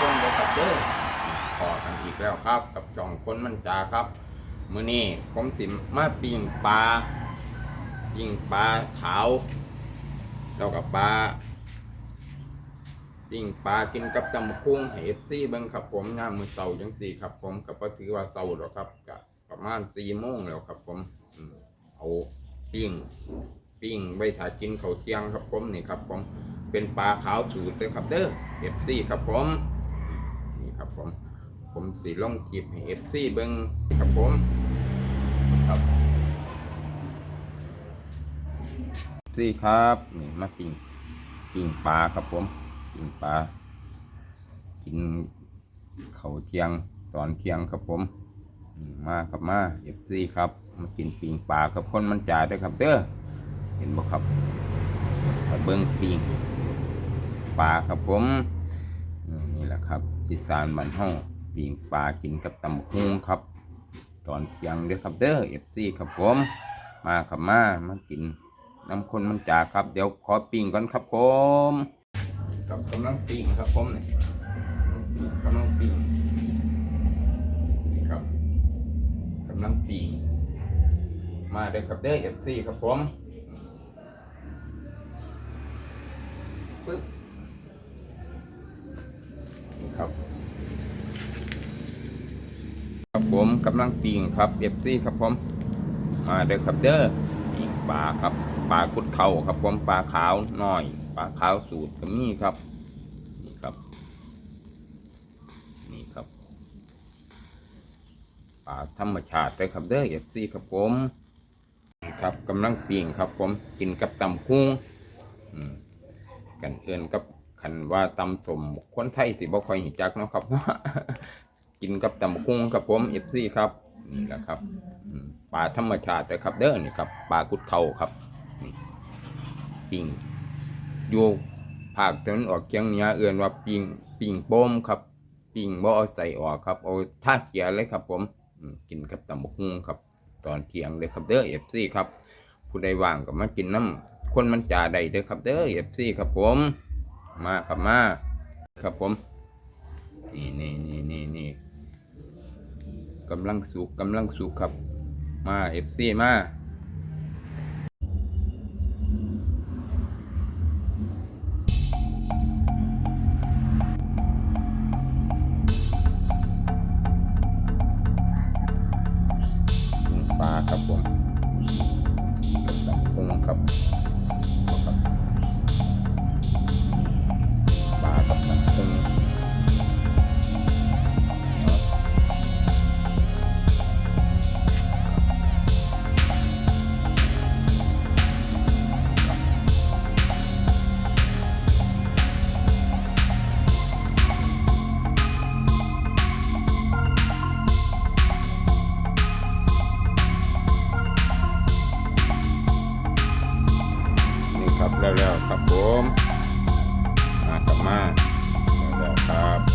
คนเลยครับเด้อพอกันอีกแล้วครับ กับจองคนมันจาครับมื้อนี้ผมสิมาปิ้งปลาปิ้งปลาขาวแล้วกับปลาปิ้งปลากินกับตำคุ้งให้เอฟซีเบิ่งครับผมงามมือเสาจังสี่ครับ ผมกับก็ถือว่าเสาหร์แล้วครับก็ประมาณสี่โมงแล้วครับผมอืมเอาปิ้งปิ้งไว้ถ่ายกินข้าวเที่ยงครับผมนี่ครับผมเป็นปลาขาวสูตรเลยครับเด้อเอฟซี่ครับผม ครับผม ผมสีล่องจีบเอฟซีเบิ้งครับผม ครับซีครับนี่มาปิ้งปิ้งปลาครับผมปิ้งปลากินเข้าเทียงตอนเทียงครับผมมาครับมาเอฟซีครับมากินปิ้งปลากับคนมันจ่าด้วยครับเด้อเห็นบ่ครับเบิ้งปิงปลาครับผม ละครับทิสานบันห้องปิงปลากินกับตำฮุงครับ ตอนเที่ยงเด้อครับเด้อเอฟซีครับผม มาครับมามากินน้ำคนมันจ่าครับ เดี๋ยวขอปิ้งก่อนครับผมกับกำลังปิ้งครับผมนี่กำลังปิ้งนี่ครับกำลังปิ้งมาเด้อครับเด้อเอฟซีครับผมปึ๊บ ครับครับผมกำลังปีงครับเอฟซีครับผมมาเด้อครับเด้อปีงปลาครับปลาคุดเข่าครับผมปลาขาวน้อยปลาขาวสูตรก็มีครับนี่ครับ นี่ครับปลาธรรมชาติเลยครับเด้อเอฟซีครับผมครับกำลังปีงครับผมกินกับตำคุ้งกันเอื่นกับ ขันว่าตำสมคนไทยสิบ่ค่อยหิจักเนาะครับกินกับตำคุ้งครับผมเอฟซีครับ นี่แหละครับปลาธรรมชาติครับ เด้อนี่ครับปลากุดเขาครับนี่ปิงอยู่ภาคตะวันออกเฉียงเหนือเอื่นว่าปิงปิงโป้มครับปิงบ่เอาใส่ออกครับเอาท่าเขียเลยครับ ผมกินกับตำบักหุ่งครับ ตอนเที่ยงเลยครับเด้อเอฟซีครับ ผู้ใดว่างก็มากินน้ำคนมันจ่าใดเด้อครับเด้อเอฟซีครับผม มาครับมาครับผม นี่นี่นี่นี่นี่กำลังสุกกำลังสุกครับ มาเอฟซีมา แล้วแล้วครับผมกลับมาแล้วครับ